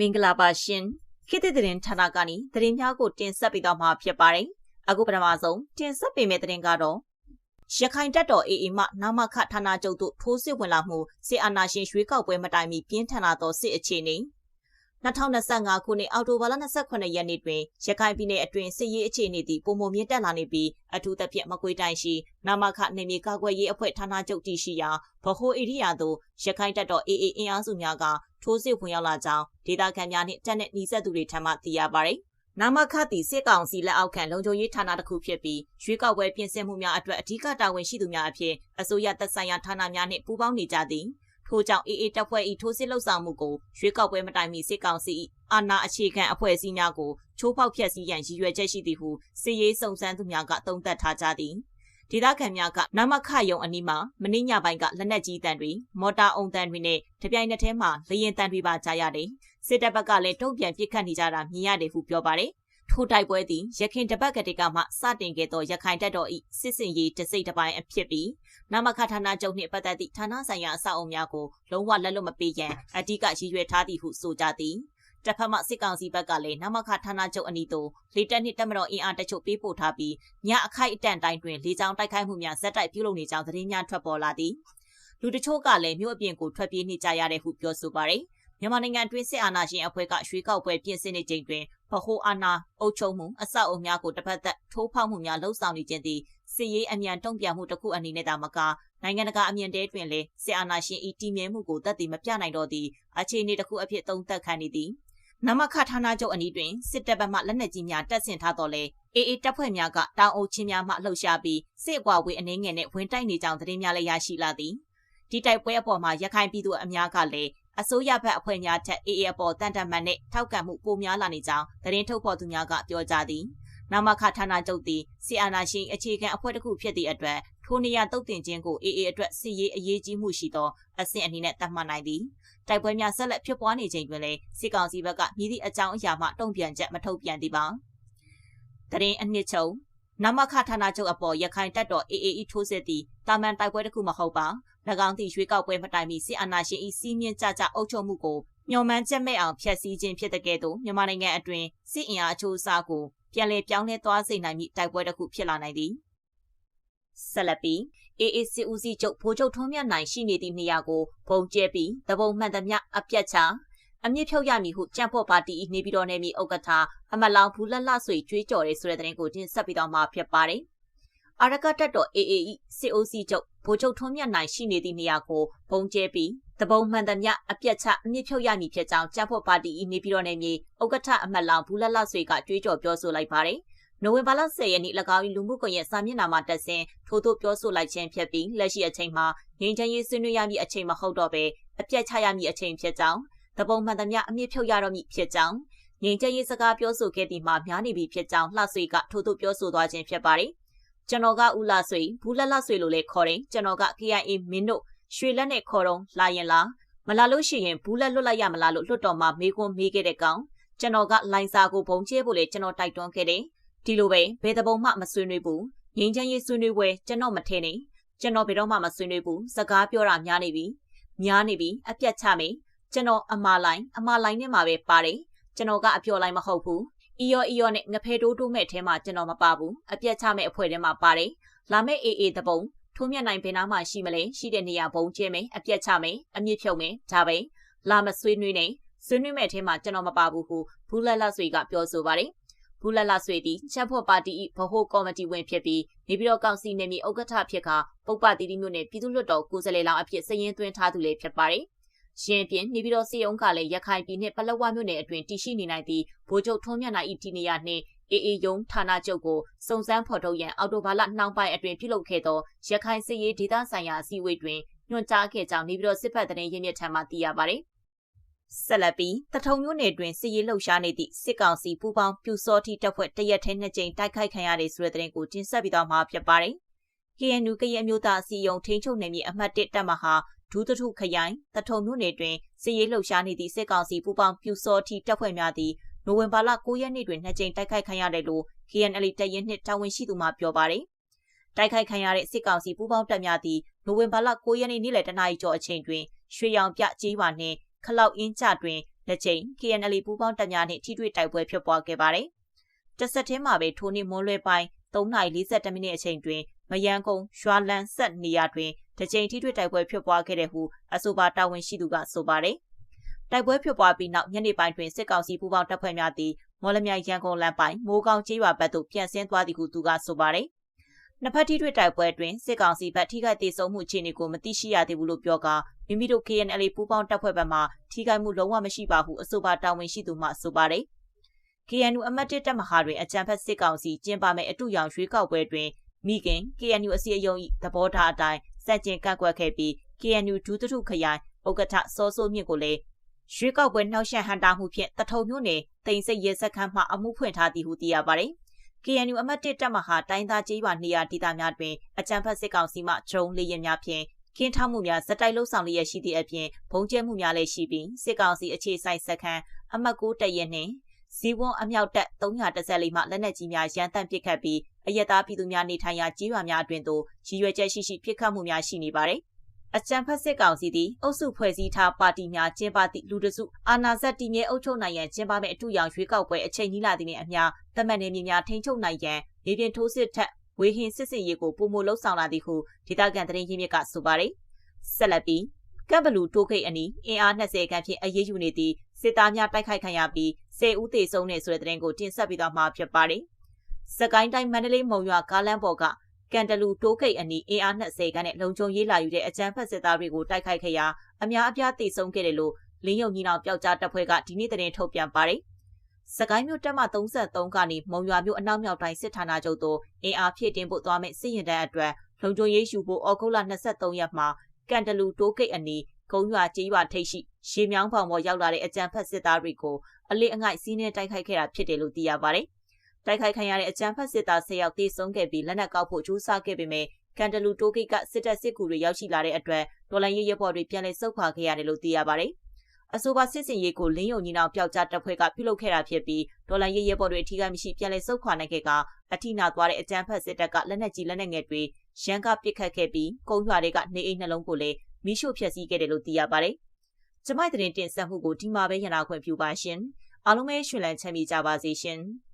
မင်္ဂလာပါရှင်ခေတ်သစ်သတင်းဌာနကနေသတင်းများကိုတင်ဆက်ပေးတော့မှာဖြစ်ပါတယ်အခုပထမဆုံးတင်ဆက်ပေးမယ့်သတင်းကတော့ရခိုင်တပ်တော် AA မှနာမခဌာနချုပ်သို့ထိုးစစ်ဝင်လာမှုစစ်အာဏာရှင်ရွေးကောက်ပွဲမတိုင်မီပြင်းထန်လာသောစစ်အခြေအနေ 2025ခုနှစ်အောက်တိုဘာလ28ရက်နေ့တွင်ရခိုင်ပြည်နယ်အတွင်းစစ်ရေးအခြေအနေသည်ပုံမမြင့်တက်လာနေပြီးအထူးသဖြင့်မကွေးတိုင်းရှိနာမခနေမြေကာကွယ်ရေးအဖွဲ့ဌာနချုပ်တည်ရှိရာဗဟိုဧရိယာသို့ရခိုင်တပ်တော် AA အင်အားစုများကထိုးစစ်ဝင်ရောက်လာကြောင်းဒေသခံများနှင့်တပ်နှင့်နှီးဆက်သူတွေထံမှသိရပါသည်။နာမခသည်စစ်ကောင်စီလက်အောက်ခံလုံခြုံရေးဌာနတစ်ခုဖြစ်ပြီးရွေးကောက်ပွဲပြင်ဆင်မှုများအတွက်အထူးတာဝန်ရှိသူများအဖြစ်အစိုးရသက်ဆိုင်ရာဌာနများနှင့်ပူးပေါင်းနေကြသည်။ ထို့ကြောင့် AA တပ်ဖွဲ့၏ထိုးစစ်လှုပ်ဆောင်မှုကိုရွေးကောက်ပွဲမတိုင်မီစစ်ကောင်စီအာဏာအခြေခံအဖွဲ့အစည်းများကိုချိုးဖောက်ဖျက်ဆီးရန်ရည်ရွယ်ချက်ရှိသည်ဟုစစ်ရေးစုံစမ်းသူများကသုံးသပ်ထားကြသည်။ဒေသခံများကနမခယုံအနီးမှာမင်းညပိုင်းကလက်နက်ကြီးတန်တွေမော်တာအုံတန်တွေနဲ့တပြိုင်နက်တည်းမှာလေရင်တန်တွေပါကြားရတယ်။စစ်တပ်ဘက်ကလည်းတုံ့ပြန်ပစ်ခတ်နေကြတာမြင်ရတယ်ဟုပြောပါတယ်။ ထိုတိုက်ပွဲသည်ရခိုင်တပတ်ကတိကမှစတင်ခဲ့သောရခိုင်တပ်တော်၏စစ်စင်ရေးတစိမ့်တစ်ပိုင်းအဖြစ်ပြီးနမခဌာနချုပ်နှင့်ပတ်သက်သည့်ဌာနဆိုင်ရာအဆောက်အုံများကိုလုံးဝလက်လွတ်မပေးရန်အဓိကရည်ရွယ်ထားသည်ဟုဆိုကြသည်။တစ်ဖက်မှစစ်ကောင်စီဘက်ကလည်းနမခဌာနချုပ်အနီးသို့လေတက်နှင့်တက်မတော်အင်အားတချို့ပေးပို့ထားပြီးညအခိုက်အတန့်တိုင်းတွင်လေကြောင်းတိုက်ခိုက်မှုများဇက်တိုက်ပြုလုပ်နေကြောင်းသတင်းများထွက်ပေါ်လာသည်လူတချို့ကလည်းမြို့အပြင်ကိုထွက်ပြေးနေကြရတဲ့ဟုပြောဆိုပါတယ်မြန်မာနိုင်ငံတွင်းစစ်အာဏာရှင်အဖွဲ့ကရွှေကောက်ပွဲပြင်ဆင်နေချိန်တွင် ဗဟိုအာဏာအုပ်ချုပ်မှုအဆောက်အုံများကိုတစ်ဖက်သက်ထိုးဖောက်မှုများလှုံ့ဆော်နေခြင်းသည်စစ်ရေးအမြန်တုံ့ပြန်မှုတစ်ခုအနေနဲ့သာမကနိုင်ငံတကာအမြင်တဲတွင်လည်းစစ်အာဏာရှင်၏တည်မြဲမှုကိုတတ်သိမပြနိုင်တော့သည့်အခြေအနေတစ်ခုအဖြစ်သုံးသပ်ခံနေသည်နမခဌာနချုပ်အနီးတွင်စစ်တပ်ဘက်မှလက်နက်ကြီးများတပ်ဆင်ထားတော်လဲအေအေတပ်ဖွဲ့များကတောင်အုပ်ချင်းများမှလှုပ်ရှားပြီးစစ်အကွာဝေးအနေငယ်နဲ့ဝင်တိုက်နေကြောင်းသတင်းများလည်းရရှိလာသည်ဒီတိုက်ပွဲအပေါ်မှာရခိုင်ပြည်သူအများကလည်း အစိုးရဘက်အဖွဲ့များထက်အေအေအပေါ်တန်တမှန်နဲ့ထောက်ခံမှုပိုများလာနေကြောင်းသတင်းထုတ်ဖော်သူများကပြောကြားသည်နမခဌာနချုပ်သည်စီအာနာရှင်အခြေခံအဖွဲ့တစ်ခုဖြစ်သည့်အတွက်ထိုနေရာတုတ်တင်ခြင်းကိုအေအေအတွက်စီရေးအရေးကြီးမှုရှိသောအဆင့်အနေနဲ့သတ်မှတ်နိုင်သည်တိုက်ပွဲများဆက်လက်ဖြစ်ပွားနေချိန်တွင်လည်းစစ်ကောင်စီဘက်ကမြည်သည့်အကြောင်းအရာမှတုံ့ပြန်ချက်မထုတ်ပြန်သေးပါတရင်အနှစ်ချုပ်နမခဌာနချုပ်အပေါ်ရခိုင်တပ်တော် AAE ထိုးစစ်သည့်တာမန်တိုက်ပွဲတစ်ခုမဟုတ်ပါ၎ င်းသည့်ရွေးကောက်ပွဲမတိုင်မီစစ်အာဏာရှင်၏စီးမြင့်ကြကြအုပ်ချုပ်မှုကိုညှော်မှန်းချက်မဲ့အောင်ဖျက်ဆီးခြင်းဖြစ်တဲ့ကဲ့သို့မြန်မာနိုင်ငံအတွင်းစစ်အင်အားအချိုးအစားကိုပြန်လည်ပြောင်းလဲသွားစေနိုင်မည့်တိုက်ပွဲတစ်ခုဖြစ်လာနိုင်သည်ဆက်လက်ပြီး AA စစ်ဦးစီးချုပ်ဗိုလ်ချုပ်ထွန်းမြတ်နိုင်ရှိနေသည့်နေရာကိုဘုံကျဲပြီးတဘုံမှန်သမျှအပြတ်ချအမြင့်ဖြုတ်ရမည်ဟုကြံ့ဖို့ပါတီနေပြည်တော်နယ်မြေဥက္ကဋ္ဌအမလောင်ဘူးလက်လဆွေကြွေးကြော်ရဲဆိုတဲ့တဲ့ရင်ကိုတင်ဆက်ပြီးတော့မှာဖြစ်ပါတယ်။ အာရကတက်တော် AAE စစ်ဦးစီးချုပ်ဗိုလ်ချုပ်ထွန်းမြတ်နိုင်ရှိနေသည့်နေရာကိုဘုံကျဲပြီးတဘုံမှန်သမျှအပြတ်ချအမြင့်ဖြုတ်ရမည်ဖြစ်ကြောင်းကြံ့ဖို့ပါတီနေပြည်တော်နယ်မြေဥက္ကဋ္ဌအမလောင်ဘူးလက်လဆွေကကြွေးကြော်ပြောဆိုလိုက်ပါတယ်။နိုဝင်ဘာလ10ရက်နေ့၎င်း၏လူမှုကွန်ရက်စာမျက်နှာမှာတက်ဆင်ထို့သို့ပြောဆိုလိုက်ခြင်းဖြစ်ပြီးလက်ရှိအချိန်မှာငြိမ်းချမ်းရေးဆွေးနွေးရမည့်အချိန်မဟုတ်တော့ဘဲအပြတ်ချရမည့်အချိန်ဖြစ်ကြောင်းတပုံမှန်သမျှအမြင့်ဖြုတ်ရတော့မည်ဖြစ်ကြောင်းငြိမ်းချမ်းရေးစကားပြောဆိုခဲ့သည်မှာများနေပြီဖြစ်ကြောင်းလှဆွေကထို့သို့ပြောဆိုသွားခြင်းဖြစ်ပါတယ် ကျွန်တော်ကဦးလာဆွေဘူးလက်လက်ဆွေလို့လည်းခေါ်တယ်ကျွန်တော်က KIA မင်းတို့ရွှေလက်နဲ့ခေါ်တော့လာရင်လားမလာလို့ရှိရင်ဘူးလက်လွတ်လိုက်ရမလားလို့လွတ်တော်မှာမေးခွန်းမေးခဲ့တဲ့ကောင်ကျွန်တော်ကလိုင်စာကိုဘုံကျဲဖို့လေကျွန်တော်တိုက်တွန်းခဲ့တယ်ဒီလိုပဲဘယ်တပုံမှမဆွေးနွေးဘူးငင်းချမ်းရေးဆွေးနွေးပွဲကျွန်တော်မထင်နေကျွန်တော်ဘယ်တော့မှမဆွေးနွေးဘူးစကားပြောတာများနေပြီများနေပြီအပြတ်ချမယ်ကျွန်တော်အမာလိုင်းအမာလိုင်းနဲ့မှာပဲပါတယ်ကျွန်တော်ကအပြော်လိုက်မဟုတ်ဘူး အီယောအီယောနဲ့ငဖဲတိုးတိုးမဲ့အဲမှာကျွန်တော်မပါဘူးအပြတ်ချမဲ့အဖွဲ့ထဲမှာပါတယ်လာမဲ့အေးအေးတပုံထိုးမြတ်နိုင်ဘယ်နာမှရှိမလဲရှိတဲ့နေရာဘုံကျဲမယ်အပြတ်ချမယ်အမြင့်ဖြုတ်မယ်ဒါပဲလာမဆွေးနွေးနဲ့ဆွေးနွေးမဲ့အဲမှာကျွန်တော်မပါဘူးဟုဘူးလက်လက်ဆွေကပြောဆိုပါတယ်ဘူးလလဆွေသည်ချက်ဖို့ပါတီ၏ဗဟိုကော်မတီဝင်ဖြစ်ပြီးနေပြည်တော်ကောင်စီနယ်မြေဥက္ကဋ္ဌဖြစ်ကပုပ္ပတိတိမြို့နယ်ပြည်သူ့လွှတ်တော်ကိုယ်စားလှယ်လောင်းအဖြစ်စည်ရင်းသွင်းထားသူလည်းဖြစ်ပါတယ်။ ရှင်ပြင်နေပြည်တော်စီယုံကလည်းရခိုင်ပြည်နှင့်ပလက်ဝမြို့နယ်အတွင်းတည်ရှိနေနိုင်သည့်ဗိုလ်ချုပ်ထွန်းမြတ်နိုင်၏တီနေရနှင့်အေအေယုံဌာနချုပ်ကိုစုံစမ်းဖော်ထုတ်ရန်အော်တိုဘာလနှောင်းပိုင်းအတွင်းပြုလုပ်ခဲ့သောရခိုင်စစ်ရေးဒေသဆိုင်ရာအစည်းအဝေးတွင်ညွှန်ကြားခဲ့ကြောင်းနေပြည်တော်စစ်ဖက်သတင်းရင်းမြစ်ထံမှသိရပါသည်။ဆက်လက်ပြီးတထုံမျိုးနယ်တွင်စစ်ရေးလှုပ်ရှားနေသည့်စစ်ကောင်စီပူးပေါင်းပြူစောတိတပ်ဖွဲ့တရက်ထဲနှစ်ကြိမ်တိုက်ခိုက်ခံရတဲ့ဆိုတဲ့သတင်းကိုတင်ဆက်ပြီးတော့မှာဖြစ်ပါတယ်။ KNU ကရဲ့မျိုးသားအစည်းအရုံးထိန်းချုပ်နယ်မြေအမှတ်1တပ်မဟာ ဒူးတထုခရိုင်တထုံမျိုးနယ်တွင်စစ်ရေးလှုပ်ရှားနေသည့်စစ်ကောင်စီပူးပေါင်းပြူစောတိတပ်ဖွဲ့များသည်နိုဝင်ဘာလ9ရက်နေ့တွင်နှစ်ကြိမ်တိုက်ခိုက်ခံရတယ်လို့ KNL တပ်ရင်းနှစ်တာဝန်ရှိသူမှပြောပါတယ်။တိုက်ခိုက်ခံရတဲ့စစ်ကောင်စီပူးပေါင်းတပ်များသည်နိုဝင်ဘာလ9ရက်နေ့နေ့လယ်တနာရီကျော်အချိန်တွင်ရွှေရောင်ပြကြေးဝါနှင့်ခလောက်အင်းချတွင်တစ်ချိန် KNL ပူးပေါင်းတပ်များနှင့်ထိတွေ့တိုက်ပွဲဖြစ်ပွားခဲ့ပါတယ်။တစ်ဆက်တည်းမှာပဲထိုနေ့မွန်းလွဲပိုင်း3:42မိနစ်အချိန်တွင် မယန်းကုန်းရွာလန်ဆက်နေရာတွင်တစ်ချိန်ထိတွေ့တိုက်ပွဲဖြစ်ပွားခဲ့တဲ့ဟုအဆိုပါတာဝန်ရှိသူကဆိုပါတယ်။တိုက်ပွဲဖြစ်ပွားပြီးနောက်ညနေပိုင်းတွင်စစ်ကောင်စီပူးပေါင်းတပ်ဖွဲ့များသည်မော်လမြိုင်ရန်ကုန်လမ်းပိုင်းမိုးကောင်းကျေးရွာဘက်သို့ပြန်ဆင်းသွားသည်ဟုသူကဆိုပါတယ်။နှစ်ဖက်ထိတွေ့တိုက်ပွဲတွင်စစ်ကောင်စီဘက်ထိခိုက်ဒေဆုံးမှုအခြေအနေကိုမသိရှိရသေးဘူးလို့ပြောကာမိမိတို့ KNL ပူးပေါင်းတပ်ဖွဲ့ဘက်မှထိခိုက်မှုလုံးဝမရှိပါဟုအဆိုပါတာဝန်ရှိသူမှဆိုပါတယ်။ KNU အမတ်တစ်တပ်မဟာတွင်အကြံဖက်စစ်ကောင်စီကျင်းပမဲ့အတူရောင်ရွေးကောက်ပွဲတွင် မိခင် KNU အစည်းအရုံး၏သဘောထားအတိုင်းစက်ကျင်ကန့်ကွက်ခဲ့ပြီး KNU ဒုသထုခရိုင်ဥက္ကဋ္ဌစောစိုးမြင့်ကိုလည်းရွေးကောက်ပွဲနှောက်ယှက်ဟန်တာမှုဖြင့်တထုံမြို့နယ်တိန်စိတ်ရဲစခန်းမှအမှုဖွင့်ထားသည်ဟုသိရပါတယ်။ KNU အမတ်တစ်တပ်မဟာတိုင်းသားကျေးရွာနေရာဒေသများတွင်အကြံဖက်စစ်ကောင်စီမှဒရုန်းလေးရများဖြင့်ကင်းထောက်မှုများဇက်တိုက်လှုပ်ဆောင်လျက်ရှိသည့်အပြင်ဘုံကျဲမှုများလည်းရှိပြီးစစ်ကောင်စီအခြေဆိုင်စခန်းအမတ်ကိုတရဲနှင့်ဇီဝွန်အမြောက်တက်314မှလက်နက်ကြီးများရန်တန့်ပစ်ခတ်ပြီး အယက်သားပြည်သူများနေထိုင်ရာကျေးရွာများအတွင်သို့ရည်ရွယ်ချက်ရှိရှိပစ်ခတ်မှုများရှိနေပါတယ်။အကြံဖက်စစ်ကောင်စီသည်အုပ်စုဖွဲ့စည်းထားပါတီများကျင်းပသည့်လူတစုအာဏာစက်တည်မြဲအုပ်ချုပ်နိုင်ရန်ကျင်းပမဲ့အထူးရောင်ရွေးကောက်ပွဲအချိန်ကြီးလာသည့်နှင့်အမျှတမန်နေများထိန်းချုပ်နိုင်ရန်မြေပြင်ထိုးစစ်ထက်ဝေဟင်စစ်စင်ရေးကိုပုံမလှုပ်ဆောင်လာသည်ဟုဒေသခံသတင်းရင်းမြစ်ကဆိုပါတယ်။ဆက်လက်ပြီးကပ်ဘလူတိုးခိတ်အနီးအင်အား20ခန့်ဖြင့်အရေးယူနေသည့်စစ်သားများတိုက်ခိုက်ခံရပြီး10ဦးသေဆုံးတဲ့ဆိုတဲ့သတင်းကိုတင်ဆက်ပြီးတော့မှာဖြစ်ပါတယ်။ စကိုင်းတိုင်းမန္တလေးမုံရွာကားလမ်းပေါ်ကကန်တလူတိုးခိတ်အနီးအင်အား20ခန်းနဲ့လုံခြုံရေးလာယူတဲ့အကြမ်းဖက်စစ်သားတွေကိုတိုက်ခိုက်ခဲ့ရာအများအပြားသေဆုံးခဲ့တယ်လို့လင်းယုံညီနောင်ပျောက်ကြားတပ်ဖွဲ့ကဒီနေ့သတင်းထုတ်ပြန်ပါတယ်။စကိုင်းမြို့တပ်မ33ကနေမုံရွာမြို့အနောက်မြောက်တိုင်းစစ်ဌာနချုပ်သို့အင်အားဖြည့်တင်းဖို့သွားမယ့်စစ်ရင်တန်းအတွက်လုံခြုံရေးယူဖို့ဩဂုတ်လ23ရက်မှာကန်တလူတိုးကိတ်အနီးကုန်းရွာကျေးရွာထိပ်ရှိရေမြောင်းဖောင်ပေါ်ရောက်လာတဲ့အကြံဖက်စစ်သားတွေကိုအလေးအငိုက်စီးနှင်းတိုက်ခိုက်ခဲ့တာဖြစ်တယ်လို့သိရပါတယ်။ တိုက်ခိုက်ခံရတဲ့အကြံဖက်စစ်သား၁၀ယောက်တေဆုံးခဲ့ပြီးလက်နက်ကောက်ဖို့ကြိုးစားခဲ့ပေမဲ့ကန်တလူတိုးကိတ်ကစစ်တပ်စစ်ကူတွေရောက်ရှိလာတဲ့အတွက်ဒေါ်လာရေးရဘော်တွေပြန်လည်ဆုတ်ခွာခဲ့ရတယ်လို့သိရပါတယ်။အဆိုပါစစ်စင်ရေးကိုလင်းယုံညီနောင်ပျောက်ကြားတပ်ဖွဲ့ကပြုလုပ်ခဲ့တာဖြစ်ပြီးဒေါ်လာရေးရဲဘော်တွေအထီးကမရှိပြန်လည်ဆုတ်ခွာနိုင်ခဲ့ကအထီနာသွားတဲ့အကြမ်းဖက်စစ်တပ်ကလက်နက်ကြီးလက်နက်ငယ်တွေရန်ကပစ်ခတ်ခဲ့ပြီးကုန်းရွာတွေကနေအိမ်နှလုံးကိုလည်းမိရှို့ဖျက်ဆီးခဲ့တယ်လို့သိရပါတယ်။ကျမိုက်တဲ့တင်ဆက်မှုကိုဒီမှာပဲရနာခွင့်ပြုပါရှင်။အားလုံးပဲရှင်လန်းချမ်းမြေကြပါစေရှင်။